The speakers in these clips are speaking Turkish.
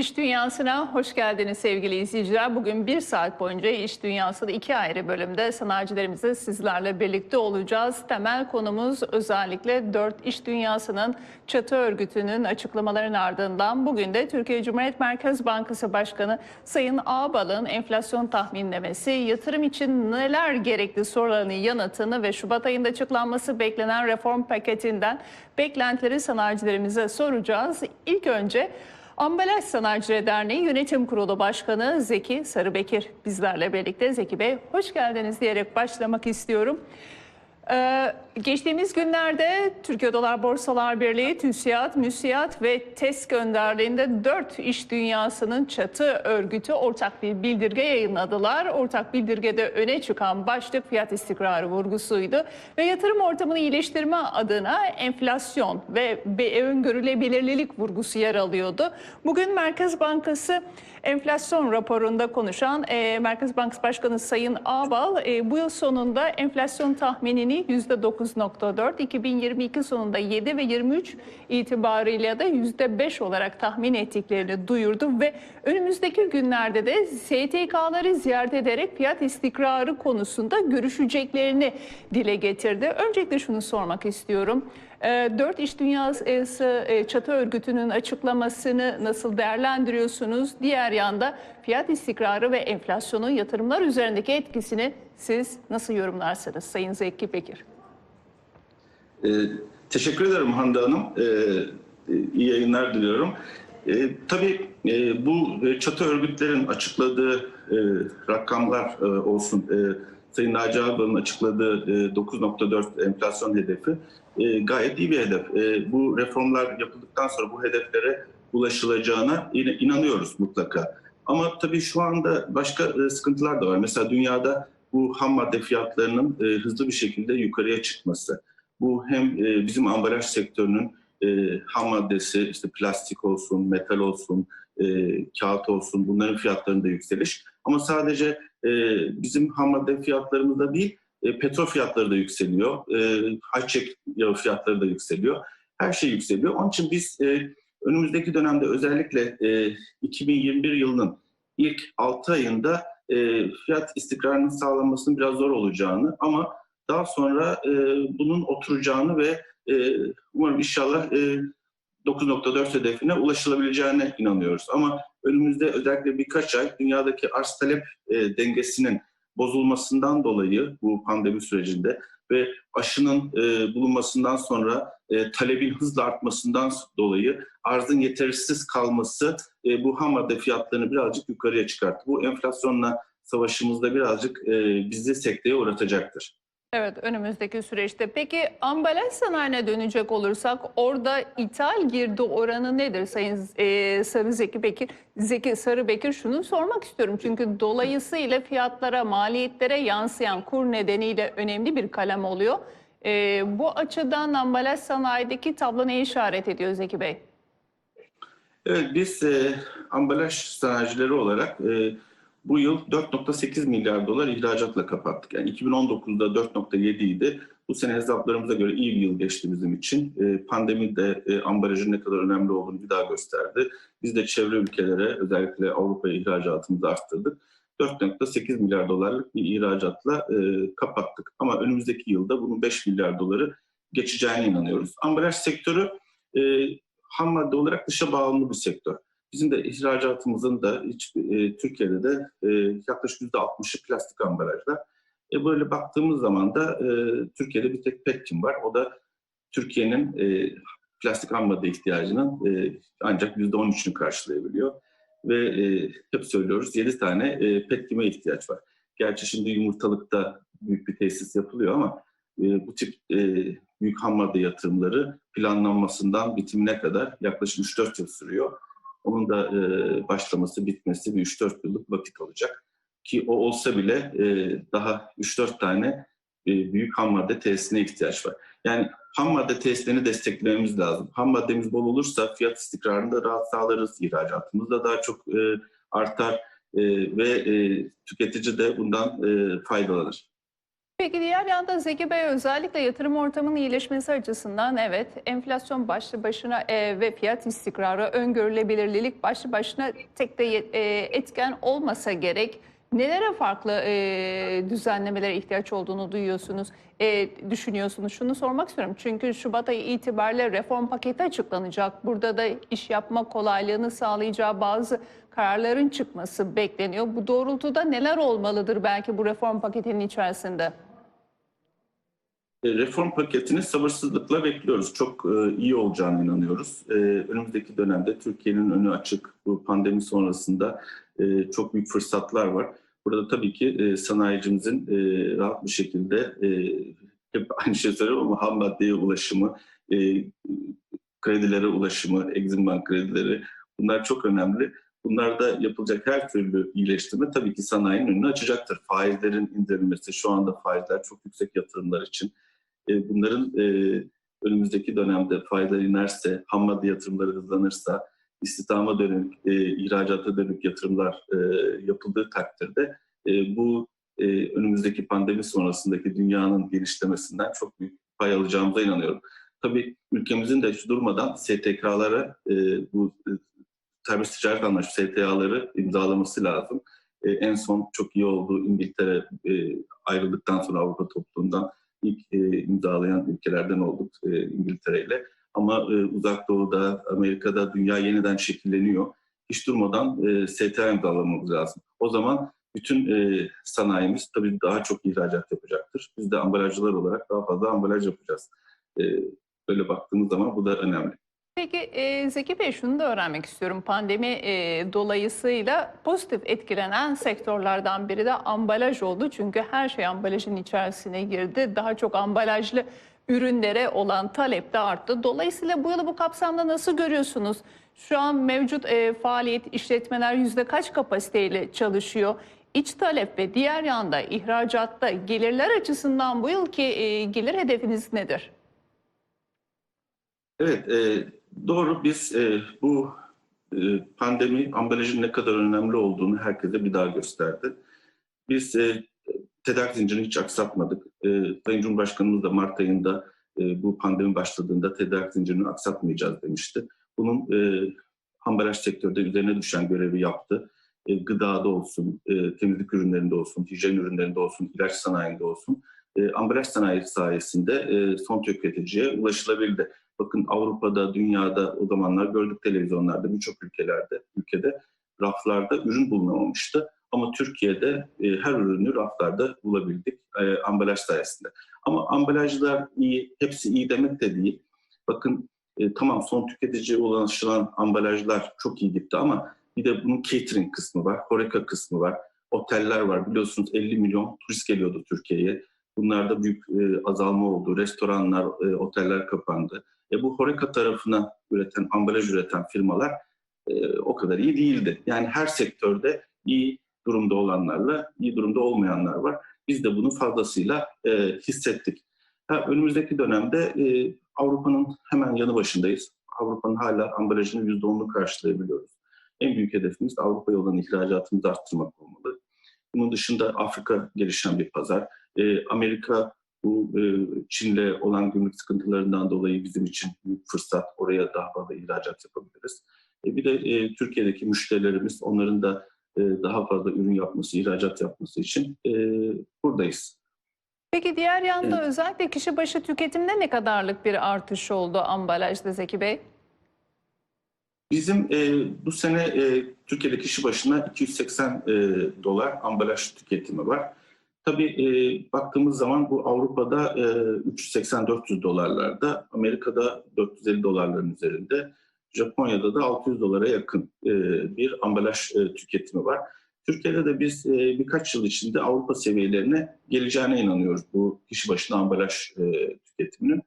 İş Dünyası'na hoş geldiniz sevgili izleyiciler. Bugün bir saat boyunca İş Dünyası'da iki ayrı bölümde sanayicilerimizle sizlerle birlikte olacağız. Temel konumuz özellikle 4 İş Dünyası'nın çatı örgütünün açıklamaların ardından bugün de Türkiye Cumhuriyet Merkez Bankası Başkanı Sayın Ağbal'ın enflasyon tahminlemesi, yatırım için neler gerekli sorularının yanıtını ve Şubat ayında açıklanması beklenen reform paketinden beklentileri sanayicilerimize soracağız. İlk önce Ambalaj Sanayicileri Derneği Yönetim Kurulu Başkanı Zeki Sarıbekir bizlerle birlikte. Zeki Bey hoş geldiniz diyerek başlamak istiyorum. Ee, geçtiğimiz günlerde Türkiye Dolar Borsalar Birliği, TÜSİAD, MÜSİAD ve TESK önderliğinde 4 iş dünyasının çatı örgütü ortak bir bildirge yayınladılar. Ortak bildirgede öne çıkan başlık fiyat istikrarı vurgusuydu ve yatırım ortamını iyileştirme adına enflasyon ve öngörülebilirlik vurgusu yer alıyordu. Bugün Merkez Bankası enflasyon raporunda konuşan e, Merkez Bankası Başkanı Sayın Ağbal e, bu yıl sonunda enflasyon tahminini %9.4, 2022 sonunda 7 ve 23 itibarıyla da %5 olarak tahmin ettiklerini duyurdu ve önümüzdeki günlerde de STK'ları ziyaret ederek fiyat istikrarı konusunda görüşeceklerini dile getirdi. Öncelikle şunu sormak istiyorum. E, Dört İş Dünyası e, Çatı Örgütü'nün açıklamasını nasıl değerlendiriyorsunuz? Diğer yanda fiyat istikrarı ve enflasyonun yatırımlar üzerindeki etkisini siz nasıl yorumlarsınız Sayın Zeki Bekir? Ee, teşekkür ederim Hande Hanım. E, iyi yayınlar diliyorum. Ee, tabii e, bu e, çatı örgütlerin açıkladığı e, rakamlar e, olsun, e, Sayın Naci Ağbal'ın açıkladığı e, 9.4 enflasyon hedefi e, gayet iyi bir hedef. E, bu reformlar yapıldıktan sonra bu hedeflere ulaşılacağına in- inanıyoruz mutlaka. Ama tabii şu anda başka e, sıkıntılar da var. Mesela dünyada bu ham madde fiyatlarının e, hızlı bir şekilde yukarıya çıkması. Bu hem e, bizim ambalaj sektörünün e, ham maddesi, işte plastik olsun, metal olsun, e, kağıt olsun bunların fiyatlarında yükseliş. Ama sadece bizim ham madde fiyatlarımızda değil, petrol fiyatları da yükseliyor, ayçiçek yağı fiyatları da yükseliyor. Her şey yükseliyor. Onun için biz önümüzdeki dönemde özellikle e, 2021 yılının ilk 6 ayında fiyat istikrarının sağlanmasının biraz zor olacağını ama daha sonra e, bunun oturacağını ve e, umarım inşallah e, 9.4 hedefine ulaşılabileceğine inanıyoruz. Ama önümüzde özellikle birkaç ay dünyadaki arz talep e, dengesinin bozulmasından dolayı bu pandemi sürecinde ve aşının e, bulunmasından sonra e, talebin hızla artmasından dolayı arzın yetersiz kalması e, bu ham madde fiyatlarını birazcık yukarıya çıkarttı. Bu enflasyonla savaşımızda birazcık e, bizi sekteye uğratacaktır. Evet önümüzdeki süreçte. Peki ambalaj sanayine dönecek olursak orada ithal girdi oranı nedir Sayın e, Sarı Zeki Bekir? Zeki Sarı Bekir şunu sormak istiyorum. Çünkü dolayısıyla fiyatlara, maliyetlere yansıyan kur nedeniyle önemli bir kalem oluyor. E, bu açıdan ambalaj sanayideki tablo ne işaret ediyor Zeki Bey? Evet biz e, ambalaj sanayicileri olarak e, bu yıl 4.8 milyar dolar ihracatla kapattık. Yani 2019'da 4.7 idi. Bu sene hesaplarımıza göre iyi bir yıl geçti bizim için. E, pandemi de e, ambalajın ne kadar önemli olduğunu bir daha gösterdi. Biz de çevre ülkelere özellikle Avrupa'ya ihracatımızı arttırdık. 4.8 milyar dolarlık bir ihracatla e, kapattık. Ama önümüzdeki yılda bunun 5 milyar doları geçeceğine inanıyoruz. Ambalaj sektörü ham madde olarak dışa bağımlı bir sektör. Bizim de ihracatımızın da hiç, e, Türkiye'de de e, yaklaşık %60'ı plastik ambalajlar. E, böyle baktığımız zaman da e, Türkiye'de bir tek Petkim var. O da Türkiye'nin e, plastik madde ihtiyacının e, ancak %13'ünü karşılayabiliyor. Ve e, hep söylüyoruz 7 tane e, Petkim'e ihtiyaç var. Gerçi şimdi yumurtalıkta büyük bir tesis yapılıyor ama e, bu tip e, büyük ham madde yatırımları planlanmasından bitimine kadar yaklaşık 3-4 yıl sürüyor. Onun da e, başlaması, bitmesi bir 3-4 yıllık vakit alacak. Ki o olsa bile e, daha 3-4 tane e, büyük ham madde tesisine ihtiyaç var. Yani ham madde tesislerini desteklememiz lazım. Ham maddemiz bol olursa fiyat istikrarını da rahat sağlarız. İhracatımız da daha çok e, artar e, ve e, tüketici de bundan e, faydalanır. Peki diğer yanda Zeki Bey özellikle yatırım ortamının iyileşmesi açısından evet enflasyon başlı başına e, ve fiyat istikrarı, öngörülebilirlik başlı başına tek de e, etken olmasa gerek. Nelere farklı e, düzenlemelere ihtiyaç olduğunu duyuyorsunuz, e, düşünüyorsunuz? Şunu sormak istiyorum. Çünkü Şubat ayı itibariyle reform paketi açıklanacak. Burada da iş yapma kolaylığını sağlayacağı bazı kararların çıkması bekleniyor. Bu doğrultuda neler olmalıdır belki bu reform paketinin içerisinde? E, Reform paketini sabırsızlıkla bekliyoruz. Çok e, iyi olacağına inanıyoruz. E, Önümüzdeki dönemde Türkiye'nin önü açık. Bu pandemi sonrasında çok büyük fırsatlar var. Burada tabii ki sanayicimizin rahat bir şekilde hep aynı şey söylüyorum ama ham maddeye ulaşımı, kredilere ulaşımı, Exim Bank kredileri bunlar çok önemli. Bunlarda yapılacak her türlü iyileştirme tabii ki sanayinin önünü açacaktır. Faizlerin indirilmesi, şu anda faizler çok yüksek yatırımlar için. E, bunların e, önümüzdeki dönemde faizler inerse, ham madde yatırımları hızlanırsa, istihdama dönük, e, ihracata dönük yatırımlar yapıldığı takdirde bu önümüzdeki pandemi sonrasındaki dünyanın genişlemesinden çok büyük pay alacağımıza inanıyorum. Tabii ülkemizin de şu durmadan STK'lara bu serbest ticaret anlaşması STA'ları imzalaması lazım. E, en son çok iyi oldu İngiltere e, ayrıldıktan sonra Avrupa topluluğundan ilk e, imzalayan ülkelerden olduk e, İngiltere ile. Ama e, Uzak Doğu'da, Amerika'da dünya yeniden şekilleniyor. Hiç durmadan e, STA imzalamamız lazım. O zaman bütün e, sanayimiz tabii daha çok ihracat yapacaktır. Biz de ambalajcılar olarak daha fazla ambalaj yapacağız. E, böyle baktığımız zaman bu da önemli. Peki e, Zeki Bey şunu da öğrenmek istiyorum. Pandemi e, dolayısıyla pozitif etkilenen sektörlerden biri de ambalaj oldu. Çünkü her şey ambalajın içerisine girdi. Daha çok ambalajlı ürünlere olan talep de arttı. Dolayısıyla bu yılı bu kapsamda nasıl görüyorsunuz? Şu an mevcut e, faaliyet işletmeler yüzde kaç kapasiteyle çalışıyor? İç talep ve diğer yanda ihracatta gelirler açısından bu yılki e, gelir hedefiniz nedir? Evet, e, doğru. Biz e, bu e, pandemi ambalajın ne kadar önemli olduğunu herkese bir daha gösterdi. Biz e, tedarik zincirini hiç aksatmadık. E, Sayın Cumhurbaşkanımız da Mart ayında e, bu pandemi başladığında tedarik zincirini aksatmayacağız demişti. Bunun e, ambalaj sektörde üzerine düşen görevi yaptı. E, gıdada olsun, e, temizlik ürünlerinde olsun, hijyen ürünlerinde olsun, ilaç sanayinde olsun. E, ambalaj sanayi sayesinde e, son tüketiciye ulaşılabildi. Bakın Avrupa'da, dünyada o zamanlar gördük televizyonlarda birçok ülkelerde, ülkede raflarda ürün bulunamamıştı. Ama Türkiye'de e, her ürünü raflarda bulabildik e, ambalaj sayesinde. Ama ambalajlar iyi, hepsi iyi demek de değil. Bakın e, tamam son tüketiciye ulaşılan ambalajlar çok iyi gitti ama bir de bunun catering kısmı var, horeca kısmı var, oteller var. Biliyorsunuz 50 milyon turist geliyordu Türkiye'ye. Bunlarda büyük e, azalma oldu. Restoranlar, e, oteller kapandı. E, bu horeca tarafına üreten, ambalaj üreten firmalar e, o kadar iyi değildi. Yani her sektörde iyi durumda olanlarla iyi durumda olmayanlar var. Biz de bunu fazlasıyla e, hissettik. Ha, önümüzdeki dönemde e, Avrupa'nın hemen yanı başındayız. Avrupa'nın hala ambalajının %10'unu karşılayabiliyoruz. En büyük hedefimiz de Avrupa'ya olan ihracatımızı arttırmak olmalı. Bunun dışında Afrika gelişen bir pazar. E, Amerika bu e, Çin'le olan gümrük sıkıntılarından dolayı bizim için büyük fırsat. Oraya daha fazla ihracat yapabiliriz. E, bir de e, Türkiye'deki müşterilerimiz onların da e, daha fazla ürün yapması, ihracat yapması için e, buradayız. Peki diğer yanda Evet. özellikle kişi başı tüketimde ne kadarlık bir artış oldu ambalajda Zeki Bey? Bizim e, bu sene e, Türkiye'de kişi başına 280 e, dolar ambalaj tüketimi var. Tabii e, baktığımız zaman bu Avrupa'da e, 380-400 dolarlarda, Amerika'da 450 dolarların üzerinde, Japonya'da da 600 dolara yakın e, bir ambalaj e, tüketimi var. Türkiye'de de biz e, birkaç yıl içinde Avrupa seviyelerine geleceğine inanıyoruz bu kişi başına ambalaj e, tüketiminin.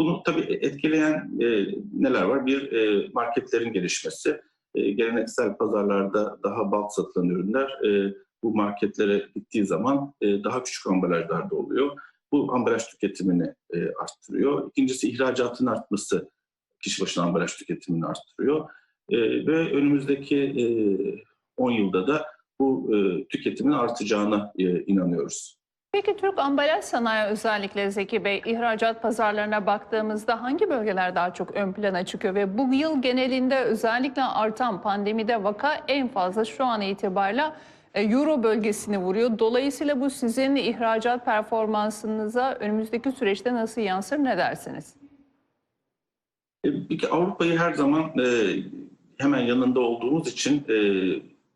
Bunu tabii etkileyen e, neler var? Bir e, marketlerin gelişmesi. E, geleneksel pazarlarda daha balt satılan ürünler e, bu marketlere gittiği zaman e, daha küçük ambalajlarda oluyor. Bu ambalaj tüketimini e, arttırıyor. İkincisi ihracatın artması kişi başına ambalaj tüketimini arttırıyor. E, ve önümüzdeki e, 10 yılda da bu e, tüketimin artacağına e, inanıyoruz. Peki Türk ambalaj sanayi özellikle Zeki Bey ihracat pazarlarına baktığımızda hangi bölgeler daha çok ön plana çıkıyor ve bu yıl genelinde özellikle artan pandemide vaka en fazla şu an itibariyle Euro bölgesini vuruyor. Dolayısıyla bu sizin ihracat performansınıza önümüzdeki süreçte nasıl yansır ne dersiniz? E, Avrupa'yı her zaman e, hemen yanında olduğumuz için e,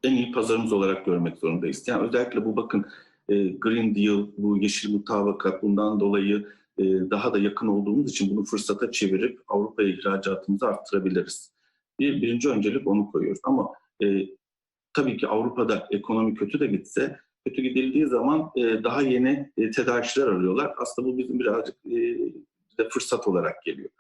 en iyi pazarımız olarak görmek zorundayız. Yani özellikle bu bakın e, Green Deal, bu yeşil mutabakat bundan dolayı e, daha da yakın olduğumuz için bunu fırsata çevirip Avrupa'ya ihracatımızı arttırabiliriz. Bir, birinci öncelik onu koyuyoruz. Ama e, tabii ki Avrupa'da ekonomi kötü de gitse, kötü gidildiği zaman e, daha yeni e, tedarikçiler arıyorlar. Aslında bu bizim birazcık e, bize fırsat olarak geliyor.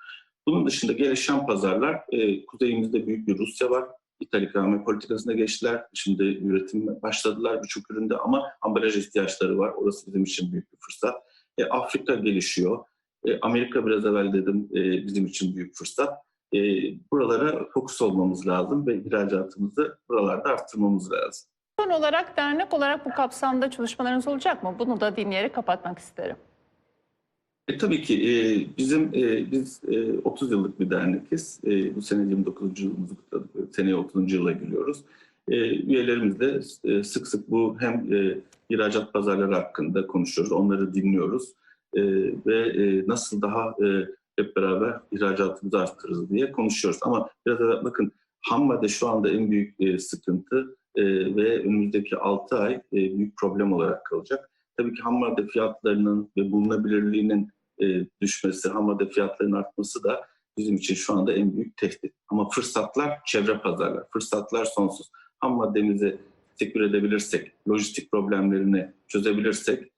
Bunun dışında gelişen pazarlar, e, kuzeyimizde büyük bir Rusya var. İthal ikame politikasına geçtiler. Şimdi üretim başladılar birçok üründe ama ambalaj ihtiyaçları var. Orası bizim için büyük bir fırsat. E, Afrika gelişiyor. E, Amerika biraz evvel dedim e, bizim için büyük fırsat. E, buralara fokus olmamız lazım ve ihracatımızı buralarda arttırmamız lazım. Son olarak dernek olarak bu kapsamda çalışmalarınız olacak mı? Bunu da dinleyerek kapatmak isterim. E, tabii ki e, bizim e, biz e, 30 yıllık bir dernekiz. E, bu sene 29. yılımızı kutladık. Seneye 30. yıla giriyoruz. E, üyelerimizle e, sık sık bu hem e, ihracat pazarları hakkında konuşuyoruz, onları dinliyoruz E, ve e, nasıl daha e, hep beraber ihracatımızı arttırırız diye konuşuyoruz. Ama biraz evvel bakın ham madde şu anda en büyük e, sıkıntı e, ve önümüzdeki 6 ay e, büyük problem olarak kalacak. Tabii ki ham madde fiyatlarının ve bulunabilirliğinin e, düşmesi, ham madde fiyatlarının artması da bizim için şu anda en büyük tehdit. Ama fırsatlar çevre pazarlar, fırsatlar sonsuz. Ham maddemizi tekrar edebilirsek, lojistik problemlerini çözebilirsek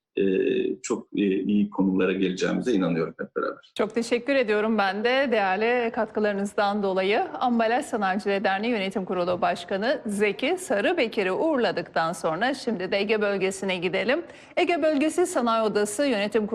çok e, iyi konulara geleceğimize inanıyorum hep beraber. Çok teşekkür ediyorum ben de değerli katkılarınızdan dolayı. Ambalaj Sanayicileri Derneği Yönetim Kurulu Başkanı Zeki Sarıbekir'i uğurladıktan sonra şimdi de Ege bölgesine gidelim. Ege Bölgesi Sanayi Odası Yönetim Kurulu